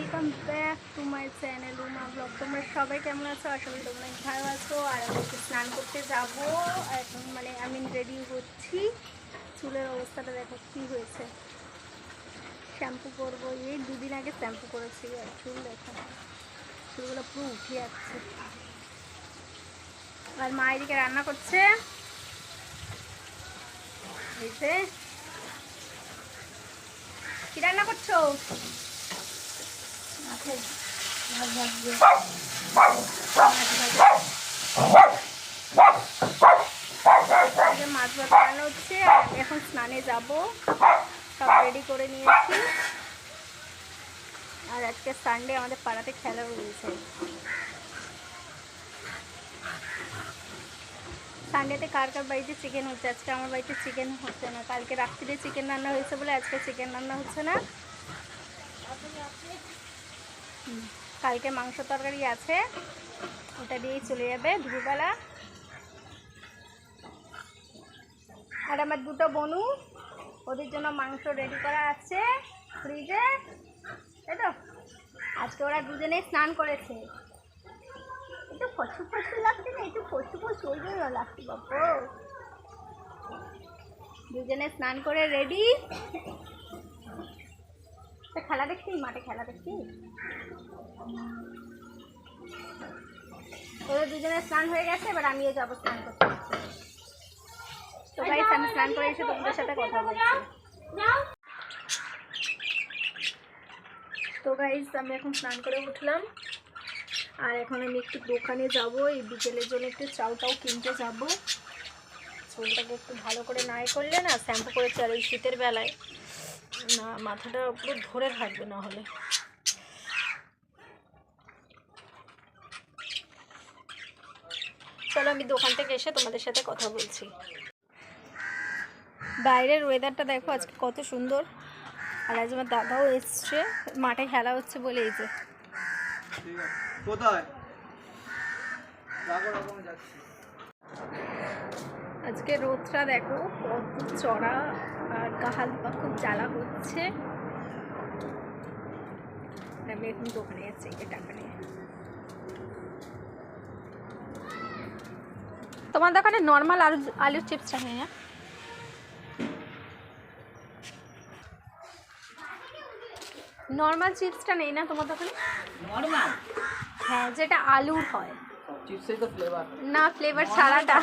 Welcome back to my channel Uma blog. তোমরা সবাই কেমন আছো? আশা তোমরা ভালো আছো। আর আমি একটু স্নান করতে যাব। এখন মানে আমি রেডি হচ্ছি। চুলের অবস্থাটা দেখো কী হয়েছে। শ্যাম্পু করব। এই দুদিন আগে শ্যাম্পু করেছি। আর চুল দেখো, চুলগুলো পুরো উঠে যাচ্ছে। আর মা এদিকে রান্না করছে। কি রান্না করছ? মাছ ভাত রান্না হচ্ছে, আর এখন স্নানে যাব। সব রেডি করে নিয়েছি। আর আজকে সানডে আমাদের পাড়াতে খেলা রয়েছে। সানডেতে কার কার বাড়িতে চিকেন হচ্ছে? আজকে আমার বাড়িতে চিকেন হচ্ছে না। কালকে রাত্রিরে চিকেন রান্না হয়েছে বলে আজকে চিকেন রান্না হচ্ছে না। কালকে মাংস তরকারি আছে। ওটা দিয়েই চলে যাবে দুপুরবেলা। আর আমার দুটো বনু, ওদের জন্য মাংস রেডি করা আছে ফ্রিজে তাই তো? আজকে ওরা দুজনে স্নান করেছে। একটু ফসু ফসু লাগছে না একটু ফসু ফসু, ওই জন্য লাগছে বাবু দুজনে স্নান করে রেডি খেলা দেখছি মাঠে খেলা দেখছি ওদের দুজনে স্নান হয়ে গেছে, এবার আমিও যাব স্নান করতে। তো গাইস আমি স্নান করে এসে তোমাদের সাথে কথা বলছি। তো গাইজ আমি এখন স্নান করে উঠলাম। আর এখন আমি একটু দোকানে যাব, এই বিকেলের জন্য একটু চাউ টাউ কিনতে যাব। চুলটাকে একটু ভালো করে নাই করলে না, শ্যাম্পু করেছি আর এই শীতের বেলায়। না মাথাটা পুরো ধরে থাকবে না হলে। চলো আমি দোকান থেকে এসে তোমাদের সাথে কথা বলছি। বাইরের ওয়েদারটা দেখো আজকে কত সুন্দর। আর আজ আমার দাদাও এসছে মাঠে খেলা হচ্ছে বলে এই যে। আজকে রোদটা দেখো কত চড়া। আর গাহাল পা খুব জ্বালা হচ্ছে। আমি এখন দোকানে যাচ্ছি এই টাকা নিয়ে। তোমার দোকানে নর্মাল আলু আলুর চিপসটা নেই না নর্মাল চিপসটা নেই না তোমার দোকানে? নর্মাল হ্যাঁ যেটা আলুর হয়। তো ফ্লেভার না ফ্লেভার ছাড়াটা।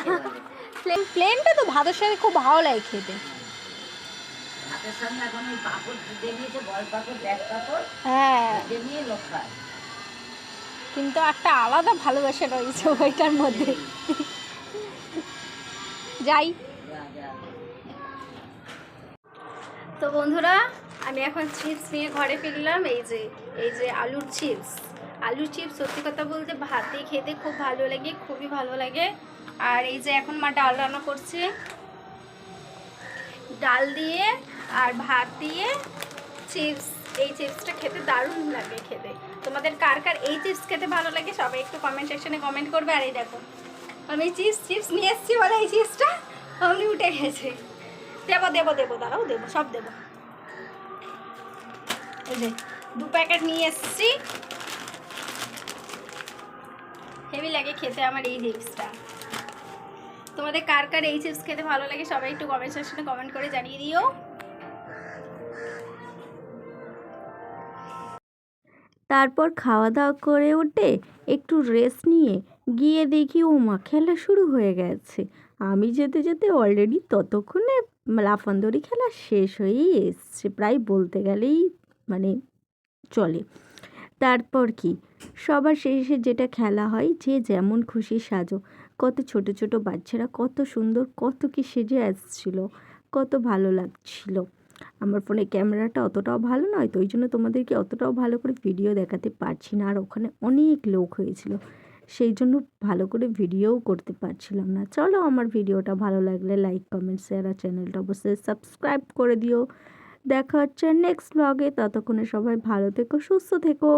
প্লেনটা তো ভাতের সাথে খুব ভালো লাগে খেতে। হাতের সামনে এখন ওই পাপড় ফুটে নিয়েছে বল পাপড় ব্যাগ পাপড় হ্যাঁ। নিয়ে লোক খায়। কিন্তু একটা আলাদা ভালোবাসা রয়েছে ওইটার মধ্যে। যাই। তো বন্ধুরা আমি এখন চিপস নিয়ে ঘরে ফিরলাম। এই যে এই যে আলুর চিপস। আলুর চিপস সত্যি কথা বলতে ভাতে খেতে খুব ভালো লাগে খুবই ভালো লাগে। আর এই যে এখন মা ডাল রান্না করছে। ডাল দিয়ে আর ভাত দিয়ে চিপস, এই চিপসটা খেতে দারুণ লাগে খেতে। তোমাদের কার কার এই চিপস খেতে ভালো লাগে সবাই একটু কমেন্ট সেকশনে কমেন্ট করবে। আর এই দেখো, আমি চিপস চিপস নিয়ে এসেছি বলে এই চিপসটা অমনি উঠে গেছে। দেবো দেবো দেবো, দাঁড়াও, দেবো, সব দেবো। যে দু প্যাকেট নিয়ে এসেছি। হেভি লাগে খেতে আমার এই চিপসটা। তোমাদের কার কার এই চিপস খেতে ভালো লাগে সবাই একটু কমেন্ট সেকশনে কমেন্ট করে জানিয়ে দিও। তারপর খাওয়া দাওয়া করে উঠে একটু রেস্ট নিয়ে গিয়ে দেখি ও মা খেলা শুরু হয়ে গেছে। আমি যেতে যেতে অলরেডি ততক্ষণে লাফান্দরি খেলা শেষ হয়েই এসছে, প্রায় বলতে গেলেই মানে চলে। তারপর কি? সবার শেষে যেটা খেলা হয়, যে যেমন খুশি সাজো। কত ছোট ছোট বাচ্চারা কত সুন্দর, কত কি সেজে আসছিল, কত ভালো লাগছিল। আমার ফোনে ক্যামেরাটা অতটাও ভালো নয়, তো ওই জন্য তোমাদেরকে অতটাও ভালো করে ভিডিও দেখাতে পারছি না। আর ওখানে অনেক লোক হয়েছিল, সেই জন্য ভালো করে ভিডিওও করতে পারছিলাম না। চলো আমার ভিডিওটা ভালো লাগলে লাইক কমেন্ট শেয়ার আর চ্যানেলটা অবশ্যই সাবস্ক্রাইব করে দিও। দেখা হচ্ছে নেক্সট ব্লগে ততক্ষণে সবাই ভালো থেকো, সুস্থ থেকো।